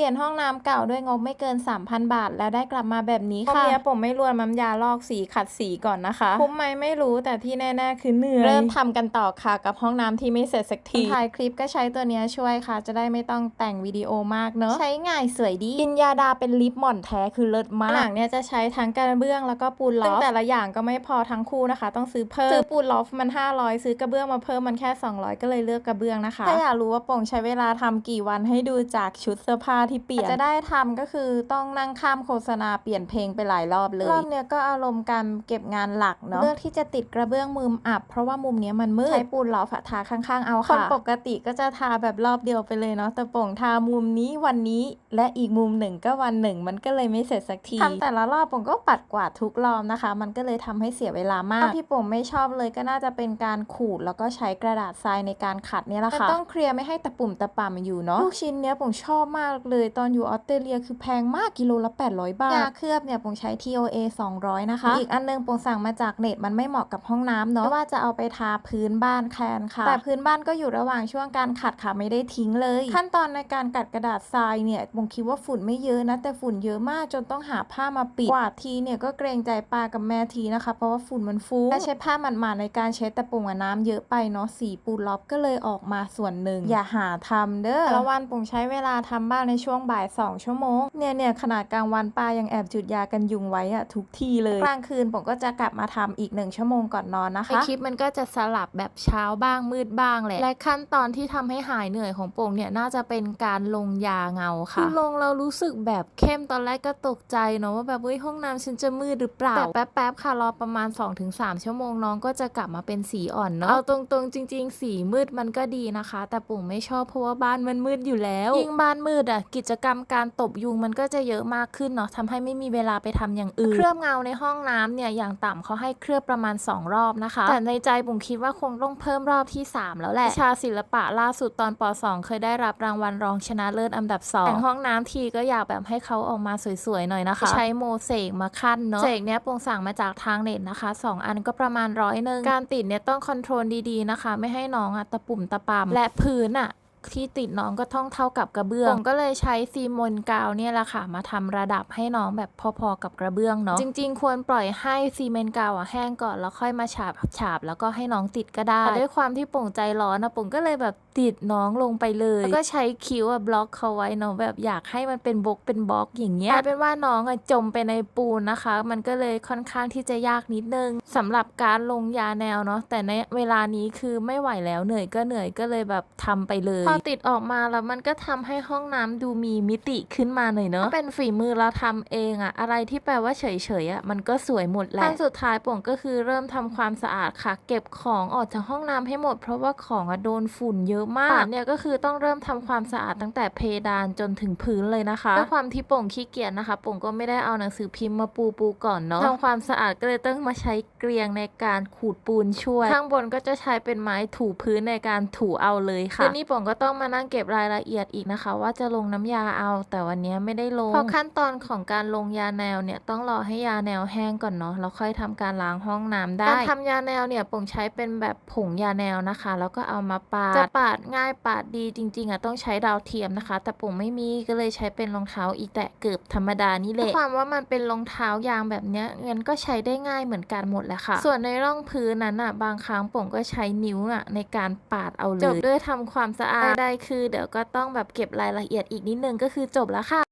เปลี่ยนห้องน้ำเก่าด้วยงบไม่เกิน 3,000 บาท แล้วได้กลับมาแบบนี้ค่ะเนี้ยผมไม่รวนน้ำยาลอกสีขัดสีก่อนนะคะคุ้มไหมไม่รู้แต่ที่แน่ๆคือเหนื่อยเริ่มทำกันต่อค่ะกับห้องน้ำที่ไม่เสร็จสักทีถ่ายคลิปก็ใช้ตัวเนี้ยช่วยค่ะ จะได้ไม่ต้องแต่งวิดีโอมากเนอะใช้ง่ายสวยดีกินยาดาเป็นลิปหม่อนแท้คือเลิศมากหลังเนี่ยจะใช้ทั้งกระเบื้องแล้วก็ปูนลอฟซึ่งแต่ละอย่างก็ไม่พอทั้งคู่นะคะ ต้องซื้อเพิ่มซื้อปูนลอฟมัน 500 ซื้อกระเบื้องมาเพิ่มมันแค่ 200 ก็เลยเลือกกระเบื้องนะคะถ้าอยากรู้ว่าโป่งใช้เวลาทำกี่วันให้ดูจากชุดเสื้อผ้าที่เปลี่ยนจะได้ทำก็คือต้องนั่งข้ามโฆษณาเปลี่ยนเพลงไปหลายรอบเลยรอบเนี้ยก็อารมณ์การเก็บงานหลักเนาะเลือกที่จะติดกระเบื้องมุมอับ เพราะว่ามุมเนี้ยมันมืดใช้ปูนลอฟอะทาข้างๆเอาค่ะคนปกติก็จะทาแบบรอบเดียวไปเลยเนาะแต่โป่งทามุมนี้วันนี้และอีกมุมหนึ่งก็วันหนึ่ง มันก็เลยไม่เสร็จสักทีทำแต่ละรอบโป่งก็ปัดกวาดทุกรอบนะคะ มันก็เลยทำให้เสียเวลามากที่โป่งไม่ชอบเลยก็น่าจะเป็นการขูดแล้วก็ใช้กระดาษทรายในการขัดเนี่ยแหละค่ะต้องเคลียร์ไม่ให้ตะปุ่มตะป่ำอยู่เนาะลูกชิ้นเนี้ยผมชอบมากเลยตอนอยู่ออสเตรเลียคือแพงมากกิโลละ 800 บาทยาเคลือบเนี่ยผมใช้ TOA 200 นะคะ อีกอันนึงผมสั่งมาจากเน็ตมันไม่เหมาะกับห้องน้ำเนาะว่าจะเอาไปทาพื้นบ้านแทนค่ะ แต่พื้นบ้านก็อยู่ระหว่างช่วงการขัดค่ะไม่ได้ทิ้งเลย ขั้นตอนในการกัดกระดาษทรายเนี่ยผมคิดว่าฝุ่นไม่เยอะนะ แต่ฝุ่นเยอะมากจนต้องหาผ้ามาปิดกวาดทีเนี่ยก็เกรงใจป้ากับแม่ทีนะคะ เพราะว่าฝุ่นมันฟุ้งและใช้ผ้าหมาดๆในการเช็ดแต่ปุ่งน้ำเยอะไปเนาะสีปูนล็อบก็เลยออกมาส่วนหนึ่งอย่าหาทำเด้อแต่ละวันปุ่งใช้เวลาทำบ้านในช่วงบ่าย 2 ชั่วโมง เนี่ยเนี่ยขนาดกลางวันป้ายังแอบจุดยากันยุงไว้อะทุกที่เลย กลางคืนผมก็จะกลับมาทำอีกหนึ่งชั่วโมงก่อนนอนนะคะ คลิปมันก็จะสลับแบบเช้าบ้างมืดบ้างแหละ และขั้นตอนที่ทำให้หายเหนื่อยของโป่งเนี่ยน่าจะเป็นการลงยาเงาค่ะคือลงเรารู้สึกแบบเข้มตอนแรกก็ตกใจเนาะว่าแบบเฮ้ยห้องน้ำฉันจะมืดหรือเปล่า แต่แป๊บๆค่ะรอประมาณ 2-3 ชั่วโมงน้องก็จะกลับมาเป็นสีอ่อนเนาะเอาตรงๆ จริง ๆ สีมืดมันก็ดีนะคะ แต่ปุ่งไม่ชอบเพราะว่าบ้านมันมืดอยู่แล้วยิ่งบ้านมืดอะกิจกรรมการตบยุงมันก็จะเยอะมากขึ้นเนาะทำให้ไม่มีเวลาไปทำอย่างอื่น เคลือบเงาในห้องน้ำเนี่ยอย่างต่ำเขาให้เคลือบประมาณ 2 รอบนะคะ แต่ในใจปุ่งคิดว่าคงต้องเพิ่มรอบที่ 3 แล้วแหละวิชาศิลปะล่าสุดตอนป .2 เคยได้รับรางวัลรองชนะเลิศอันดับ2แต่งห้องน้ำทีก็อยากแบบให้เขาออกมาสวยๆหน่อยนะคะ ใช้โมเสกมาขั้นเนาะเสกเนี้ยปุ่งสั่งมาจากทางเน็ตนะคะ 2 อันก็ประมาณร้อยหนึ่งการติดเนี่ยต้องคอนโทรลดีๆนะคะ ไม่ให้น้องอะตะปุ่มตะปามและพื้นอะ ที่ติดน้องก็ต้องเท่ากับกระเบื้องผมก็เลยใช้ซีมนกาวเนี่ยแหละค่ะ มาทำระดับให้น้องแบบพอๆกับกระเบื้องเนาะจริง ๆ ควรปล่อยให้ซีเมนต์กาวอะแห้งก่อนแล้วค่อยมาฉาบฉาบแล้วก็ให้น้องติดก็ได้แต่ด้วยความที่โป่งใจร้อนนะโป่งก็เลยแบบติดน้องลงไปเลยแล้วก็ใช้คิ้วอะบล็อกเขาไว้เนาะแบบอยากให้มันเป็นบล็อกเป็นบล็อกอย่างเงี้ยกลายเป็นว่าน้องอะจมไปในปูนนะคะ มันก็เลยค่อนข้างที่จะยากนิดนึงสำหรับการลงยาแนวเนาะแต่ในเวลานี้คือไม่ไหวแล้วเหนื่อยก็เหนื่อยก็เลยแบบทำไปเลยพอติดออกมาแล้วมันก็ทำให้ห้องน้ำดูมีมิติขึ้นมาหน่อยเนาะถ้าเป็นฝีมือเราทำเองอะอะไรที่แปลว่าเฉยๆอะมันก็สวยหมดแหละขั้นสุดท้ายป่งก็คือเริ่มทำความสะอาดค่ะ เก็บของออกจากห้องน้ำให้หมด เพราะว่าของอะโดนฝุ่นเยอะมากเนี่ยก็คือต้องเริ่มทำความสะอาดตั้งแต่เพดานจนถึงพื้นเลยนะคะด้วยความที่ป่งขี้เกียจนะคะ ป่งก็ไม่ได้เอาหนังสือพิมพ์มาปูปูก่อนเนาะทำความสะอาดก็เลยต้องมาใช้เกลียงในการขูดปูนช่วย ข้างบนก็จะใช้เป็นไม้ถูพื้นในการถูเอาเลยค่ะทีนี้ป่งก็ต้องมานั่งเก็บรายละเอียดอีกนะคะ ว่าจะลงน้ำยาเอา แต่วันนี้ไม่ได้ลงเพราะขั้นตอนของการลงยาแนวเนี่ยต้องรอให้ยาแนวแห้งก่อนเนาะแล้วค่อยทำการล้างห้องน้ำได้การทำยาแนวเนี่ยป่งใช้เป็นแบบผงยาแนวนะคะ แล้วก็เอามาปาดจะปาดง่ายปาดดีจริงๆอะต้องใช้ดาวเทียมนะคะ แต่ป่งไม่มีก็เลยใช้เป็นรองเท้าอีแตะเกือบธรรมดานี่แหละความว่ามันเป็นรองเท้ายางแบบเนี้ยงั้นก็ใช้ได้ง่ายเหมือนกันหมดแหละค่ะ ส่วนในร่องพื้นนั้นอะบางครั้งป่งก็ใช้นิ้วอะในการปาดเอาเลยจบด้วยทำความสะอาดได้คือเดี๋ยวก็ต้องแบบเก็บรายละเอียดอีกนิดนึงก็คือจบแล้วค่ะ